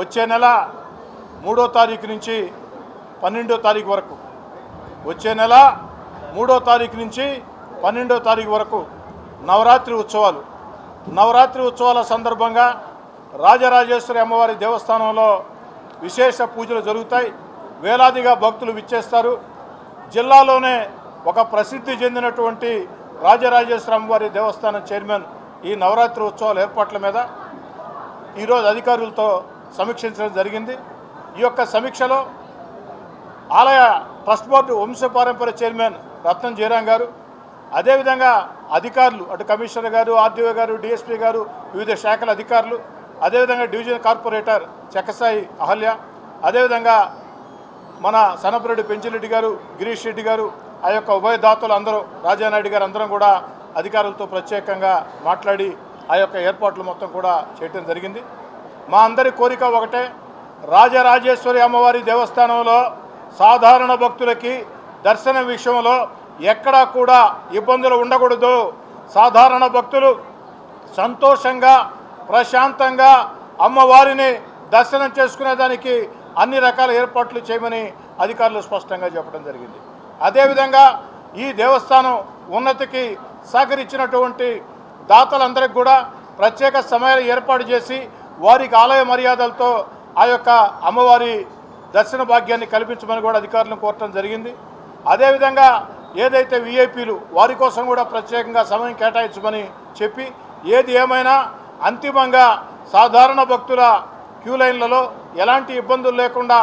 వచ్చే నెల మూడో తారీఖు నుంచి పన్నెండో తారీఖు వరకు. వచ్చే నెల మూడో తారీఖు నుంచి పన్నెండో తారీఖు వరకు నవరాత్రి ఉత్సవాలు. నవరాత్రి ఉత్సవాల సందర్భంగా రాజరాజేశ్వరి అమ్మవారి దేవస్థానంలో విశేష పూజలు జరుగుతాయి. వేలాదిగా భక్తులు విచ్చేస్తారు. జిల్లాలోనే ఒక ప్రసిద్ధి చెందినటువంటి రాజరాజేశ్వరి అమ్మవారి దేవస్థానం చైర్మన్ ఈ నవరాత్రి ఉత్సవాల ఏర్పాట్ల మీద ఈరోజు అధికారులతో సమీక్షించడం జరిగింది. ఈ యొక్క సమీక్షలో ఆలయ ట్రస్ట్ బోర్డు వంశపారంపర చైర్మన్ రత్నం జయరాం గారు అదేవిధంగా అధికారులు అటు కమిషనర్ గారు ఆర్డీఓ గారు డిఎస్పీ గారు వివిధ శాఖల అధికారులు అదేవిధంగా డివిజన్ కార్పొరేటర్ చెక్కసాయి అహల్య అదేవిధంగా మన సనపరెడ్డి పెంచిరెడ్డి గారు గిరీష్ రెడ్డి గారు ఆ యొక్క ఉభయదాతలు అందరూ రాజానాయుడు గారు అందరం కూడా అధికారులతో ప్రత్యేకంగా మాట్లాడి ఆ యొక్క ఏర్పాట్లు మొత్తం కూడా చేయటం జరిగింది. మా అందరి కోరిక ఒకటే. రాజరాజేశ్వరి అమ్మవారి దేవస్థానంలో సాధారణ భక్తులకి దర్శనం విషయంలో ఎక్కడా కూడా ఇబ్బందులు ఉండకూడదు. సాధారణ భక్తులు సంతోషంగా ప్రశాంతంగా అమ్మవారిని దర్శనం చేసుకునేదానికి అన్ని రకాల ఏర్పాట్లు చేయమని అధికారులు స్పష్టంగా చెప్పడం జరిగింది. అదేవిధంగా ఈ దేవస్థానం ఉన్నతికి సహకరించినటువంటి దాతలందరికీ కూడా ప్రత్యేక సమయాలు ఏర్పాటు చేసి వారికి ఆలయ మర్యాదలతో ఆ యొక్క అమ్మవారి దర్శన భాగ్యాన్ని కల్పించమని కూడా అధికారులను కోరటం జరిగింది. అదేవిధంగా ఏదైతే విఐపీలు వారి కోసం కూడా ప్రత్యేకంగా సమయం కేటాయించమని చెప్పి ఏది ఏమైనా అంతిమంగా సాధారణ భక్తుల క్యూ లైన్లలో ఎలాంటి ఇబ్బందులు లేకుండా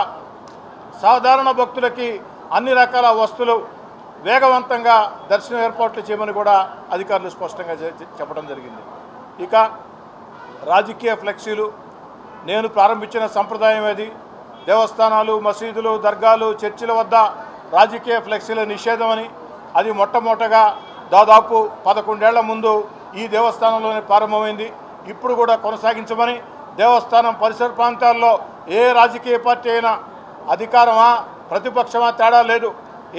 సాధారణ భక్తులకి అన్ని రకాల వస్తువులు వేగవంతంగా దర్శనం ఏర్పాట్లు చేయమని కూడా అధికారులు స్పష్టంగా చెప్పడం జరిగింది. ఇక రాజకీయ ఫ్లెక్సీలు. నేను ప్రారంభించిన సంప్రదాయం అది దేవస్థానాలు మసీదులు దర్గాలు చర్చిల వద్ద రాజకీయ ఫ్లెక్సీల నిషేధం అని అది మొట్టమొదటగా దాదాపు పదకొండేళ్ళ ముందు ఈ దేవస్థానంలోనే ప్రారంభమైంది. ఇప్పుడు కూడా కొనసాగించమని దేవస్థానం పరిసర ప్రాంతాల్లో ఏ రాజకీయ పార్టీ అయినా అధికారమా ప్రతిపక్షమా తేడా లేదు.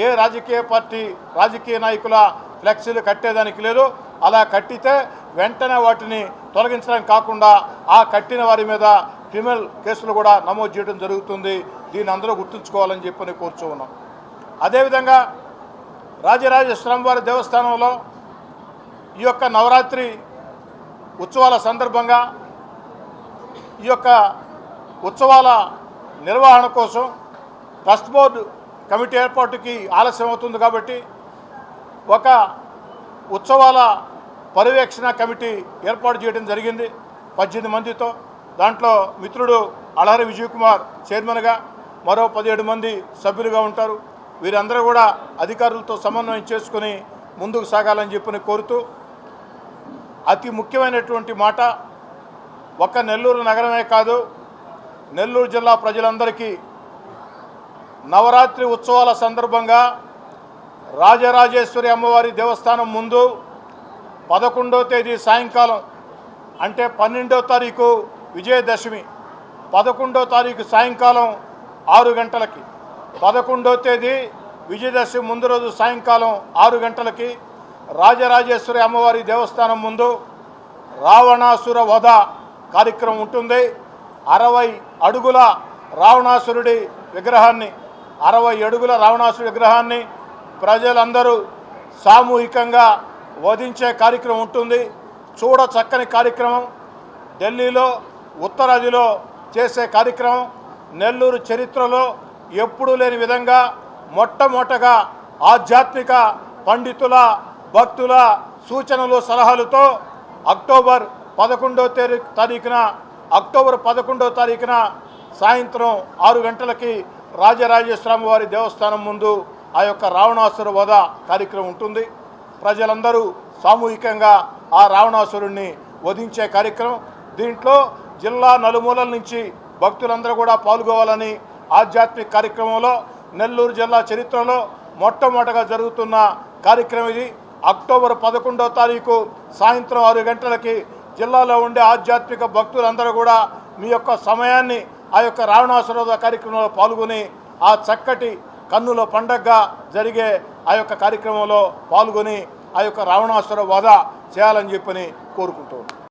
ఏ రాజకీయ పార్టీ రాజకీయ నాయకుల ఫ్లెక్సీలు కట్టేదానికి లేదు. అలా కట్టితే వెంటనే వాటిని తొలగించడం కాకుండా ఆ కట్టిన వారి మీద క్రిమినల్ కేసులు కూడా నమోదు చేయడం జరుగుతుంది. దీన్ని అందరూ గుర్తుంచుకోవాలని చెప్పని కోరుచూ ఉన్నాం. అదేవిధంగా రాజరాజేశ్వరం వారి దేవస్థానంలో ఈ యొక్క నవరాత్రి ఉత్సవాల సందర్భంగా ఈ యొక్క ఉత్సవాల నిర్వహణ కోసం ట్రస్ట్ బోర్డు కమిటీ ఏర్పాటుకి ఆలస్యం అవుతుంది కాబట్టి ఒక ఉత్సవాల పర్యవేక్షణ కమిటీ ఏర్పాటు చేయడం జరిగింది. పద్దెనిమిది మందితో. దాంట్లో మిత్రుడు అలహరి విజయ్ కుమార్ చైర్మన్గా మరో పదిహేడు మంది సభ్యులుగా ఉంటారు. వీరందరూ కూడా అధికారులతో సమన్వయం చేసుకుని ముందుకు సాగాలని చెప్పని కోరుతూ అతి ముఖ్యమైనటువంటి మాట ఒక్క నెల్లూరు నగరమే కాదు నెల్లూరు జిల్లా ప్రజలందరికీ నవరాత్రి ఉత్సవాల సందర్భంగా రాజరాజేశ్వరి అమ్మవారి దేవస్థానం ముందు పదకొండో తేదీ సాయంకాలం అంటే పన్నెండో తారీఖు విజయదశమి. పదకొండో తారీఖు సాయంకాలం ఆరు గంటలకి. పదకొండో తేదీ విజయదశమి ముందు రోజు సాయంకాలం ఆరు గంటలకి రాజరాజేశ్వరి అమ్మవారి దేవస్థానం ముందు రావణాసుర వధ కార్యక్రమం ఉంటుంది. అరవై అడుగుల రావణాసురుడి విగ్రహాన్ని అరవై అడుగుల రావణాసురుడి విగ్రహాన్ని ప్రజలందరూ సామూహికంగా వధించే కార్యక్రమం ఉంటుంది. చూడ చక్కని కార్యక్రమం. ఢిల్లీలో ఉత్తరాదిలో చేసే కార్యక్రమం. నెల్లూరు చరిత్రలో ఎప్పుడూ లేని విధంగా మొట్టమొదటగా ఆధ్యాత్మిక పండితుల భక్తుల సూచనలు సలహాలతో అక్టోబర్ పదకొండో తారీ- తారీఖున అక్టోబర్ పదకొండో తారీఖున సాయంత్రం ఆరు గంటలకి రాజరాజేశ్వరం వారి దేవస్థానం ముందు ఆ యొక్క రావణాసుర వధ కార్యక్రమం ఉంటుంది. ప్రజలందరూ సామూహికంగా ఆ రావణాసురుణ్ణి వధించే కార్యక్రమం. దీంట్లో జిల్లా నలుమూలల నుంచి భక్తులందరూ కూడా పాల్గొవాలని ఆధ్యాత్మిక కార్యక్రమంలో నెల్లూరు జిల్లా చరిత్రలో మొట్టమొదటగా జరుగుతున్న కార్యక్రమం ఇది. అక్టోబర్ పదకొండో తారీఖు సాయంత్రం ఆరు గంటలకి జిల్లాలో ఉండే ఆధ్యాత్మిక భక్తులందరూ కూడా మీ యొక్క సమయాన్ని ఆ యొక్క రావణాసురోధ కార్యక్రమంలో పాల్గొని ఆ చక్కటి కన్నుల పండగగా జరిగే ఆ యొక్క కార్యక్రమంలో పాల్గొని ఆ యొక్క రావణాసుర వధ చేయాలని చెప్పని కోరుకుంటూ